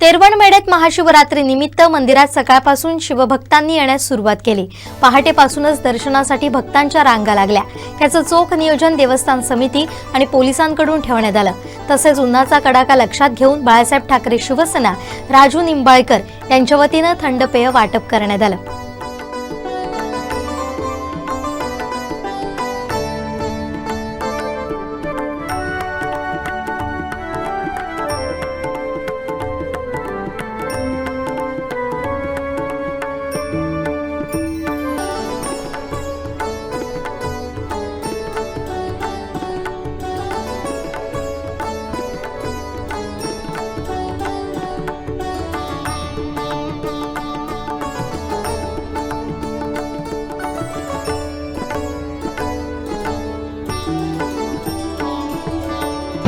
तेरवण मेढ्यात महाशिवरात्री निमित्त मंदिरात सकाळपासून शिवभक्तांनी येण्यास सुरुवात केली. पहाटेपासूनच दर्शनासाठी भक्तांच्या रांगा लागल्या. याचं चोख नियोजन देवस्थान समिती आणि पोलिसांकडून ठेवण्यात आलं. तसेच उन्हाचा कडाका लक्षात घेऊन बाळासाहेब ठाकरे शिवसेना राजू निंबाळकर यांच्या वतीनं थंड पेय वाटप करण्यात आलं.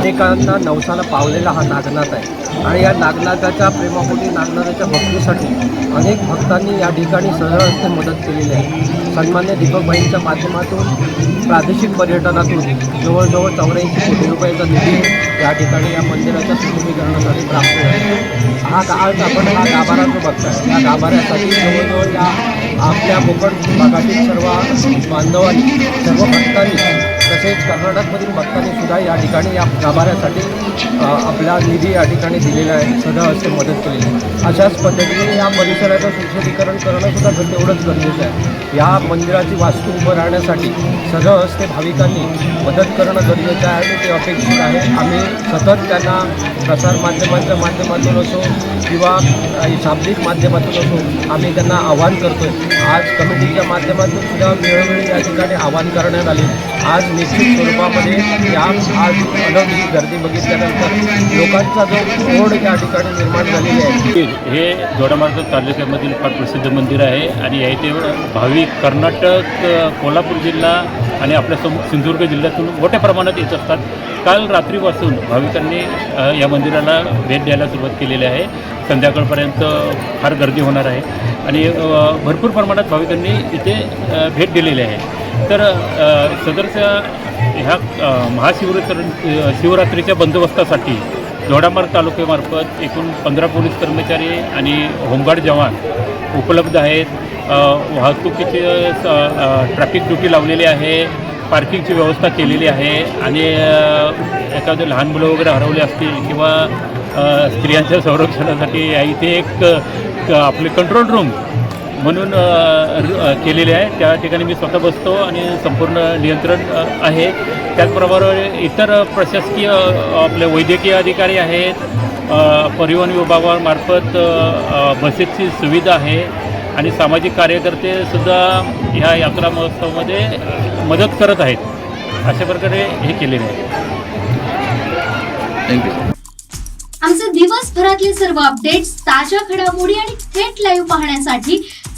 अनेकांना नवसाला पावलेला हा नागनाथ आहे. आणि या नागनाथाच्या प्रेमापोटी नागनाथाच्या भक्तीसाठी अनेक भक्तांनी या ठिकाणी सहजते मदत केलेली आहे. सन्मान्य दीपकबाईंच्या माध्यमातून प्रादेशिक पर्यटनातून जवळजवळ चौऱ्याऐंशी कोटी रुपयाचा निधी या ठिकाणी या मंदिराच्या सुशुभीकरणासाठी प्राप्त झाला हा गा- आज आपण हा गाभारा जो बघताय. या गाभाऱ्यासाठी जवळजवळ या आपल्या कोकण भागातील सर्व बांधवांनी सर्व भक्तांनी तसेच कर्नाटकमधील भक्तांनी सुद्धा या ठिकाणी या गाभाऱ्यासाठी आपला निधी या ठिकाणी दिलेला आहे. सदा असे मदत केलेली आहे. अशाच पद्धतीने या परिसराचं सुशोभीकरण करणं सुद्धा तेवढंच गरजेचं आहे. या मंदिराची वास्तू उभं राहण्यासाठी सदा हस्ते भाविकांनी मदत करणं गरजेचं आहे आणि ते अपेक्षित आहे. आम्ही सतत त्यांना प्रसार माध्यमांच्या माध्यमातून असो किंवा शाब्दिक माध्यमातून असो आम्ही त्यांना आवाहन करतो आज कमिटीच्या माध्यमातून सुद्धा वेळोवेळी या ठिकाणी आवाहन करण्यात आले. आज निश्चित स्वरूपामध्ये या आज अनवधी गर्दी बघितल्यानंतर लोकांचा जो ओढ या ठिकाणी निर्माण झालेली आहे. हे दोडामार्ग तालुक्यामधील फार प्रसिद्ध मंदिर आहे आणि या इथे भाविक कर्नाटक कोल्हापूर जिल्हा आणि आपल्या सिंधुदुर्ग जिल्ह्यातून मोठ्या प्रमाणात येत असतात. काल रात्रीपासून भाविकांनी या मंदिराला भेट द्यायला सुरुवात केलेली आहे. संध्याकाळपर्यंत फार गर्दी होणार आहे. आणि भरपूर प्रमाणात भाविकांनी इथे भेट दिलेली आहे. तर सदरच्या ह्या अ, महाशिवरात्र शिवरात्रीच्या बंदोबस्तासाठी दोडामार्ग तालुक्यामार्फत एकूण पंधरा पोलीस कर्मचारी आणि होमगार्ड जवान उपलब्ध आहेत. वाहतुकीचे ट्रॅफिक ड्युटी लावलेली आहे पार्किंगची व्यवस्था केलेली आहे आणि एखादं लहान मुलं वगैरे हरवले असतील किंवा स्त्रियांच्या संरक्षणासाठी या इथे एक आपले कंट्रोल रूम म्हणून केलेले आहे. त्या ठिकाणी मी स्वतः बसतो आणि संपूर्ण नियंत्रण आहे. त्याचप्रमाणे इतर प्रशासकीय आपले वैद्यकीय अधिकारी आहेत. परिवहन विभागामार्फत बसेसची सुविधा आहे. आणि सामाजिक कार्यकर्ते सुद्धा ह्या यात्रा महोत्सवामध्ये मदत करत आहेत. अशा प्रकारे हे केलेले आहे. आमचे दिवसभरातले सर्व अपडेट्स ताज्या घडामोडी आणि थेट लाईव्ह पाहण्यासाठी